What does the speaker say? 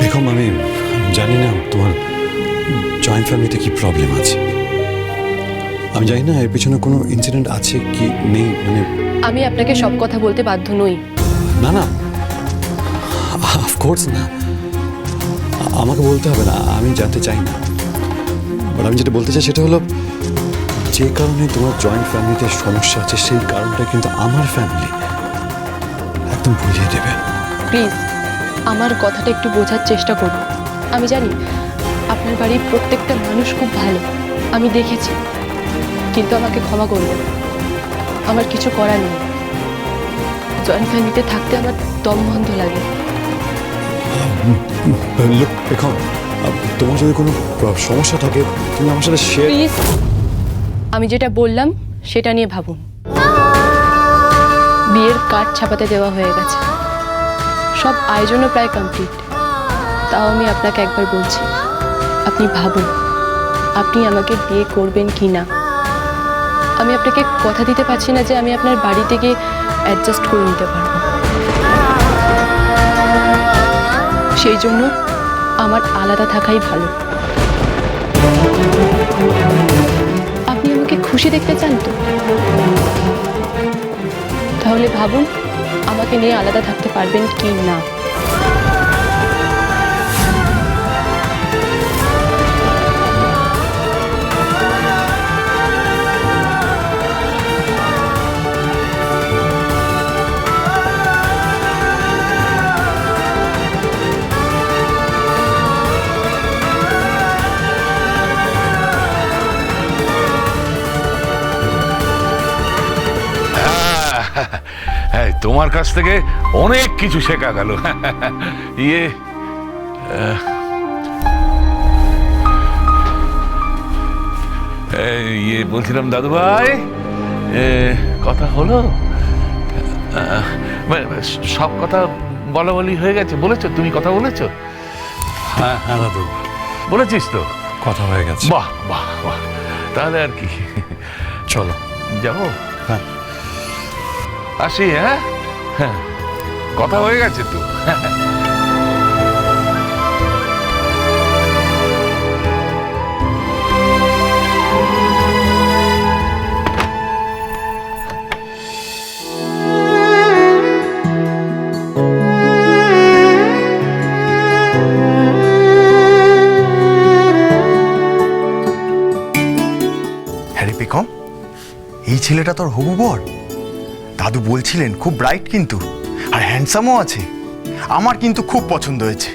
বেগম আমি জানি না তোমার জয়েন্ট ফ্যামিলিতে কি প্রবলেম আছে। আমি জানি না এর পিছনে কোনো ইনসিডেন্ট আছে কি নেই মানে আমি আপনাকে সব কথা বলতে বাধ্য নই। না না। অফকোর্স না। আমাকে বলতে হবে না আমি জানতে চাই না। বাট আমি যেটা বলতে চাই সেটা হলো যে কারণে তোমার জয়েন্ট ফ্যামিলিতে সমস্যা আছে সেই কারণটা কিন্তু আমার ফ্যামিলি একদম ভুলিয়ে দেবে। প্লিজ আমার কথাটা একটু বোঝার চেষ্টা করুন। আমি জানি আপনার বাড়ির প্রত্যেকটা মানুষ খুব ভালো আমি দেখেছি। কিন্তু আমাকে ক্ষমা করবেন আমার কিছু করার নেই। জয়েন্ট ফ্যামিলিতে থাকতে আমার দম বন্ধ লাগে। এখন তোমার যদি কোনো সমস্যা থাকে তুমি আমার সাথে শেয়ার প্লিজ আমি যেটা বললাম সেটা নিয়ে ভাবুন। বিয়ের কার্ড ছাপাতে দেওয়া হয়ে গেছে। সব আয়োজনও প্রায় কমপ্লিট তাও আমি আপনাকে একবার বলছি, আপনি ভাবুন, আপনি আমাকে বিয়ে করবেন কি না। আমি আপনাকে কথা দিতে পারছি না যে আমি আপনার বাড়ি থেকে অ্যাডজাস্ট করে নিতে পারব। সেই জন্য আমার আলাদা থাকাই ভালো। আপনি আমাকে খুশি দেখতে চান তো? তাহলে ভাবুন আমাকে নিয়ে আলাদা থাকতে পারবেন কি না? তোমার কাছ থেকে অনেক কিছু শেখা গেল। ইয়ে ইয়ে বলছিলাম দাদু ভাই কথা হলো? মানে, সব কথা বলা বলি হয়ে গেছে বলেছ? তুমি কথা বলেছ? হ্যাঁ হ্যাঁ দাদু। বলেছিস তো? কথা হয়ে গেছে। বাহ বাহ বাহ। তাহলে আর কি। চলো। যাব? হ্যাঁ। আসি হ্যাঁ? কথা হয়ে গেছে তো। এই ছেলেটা তোর হবু বর? দাদু বলছিলেন খুব ব্রাইট কিন্তু। আর হ্যান্ডসামও আছে। আমার কিন্তু খুব পছন্দ হয়েছে।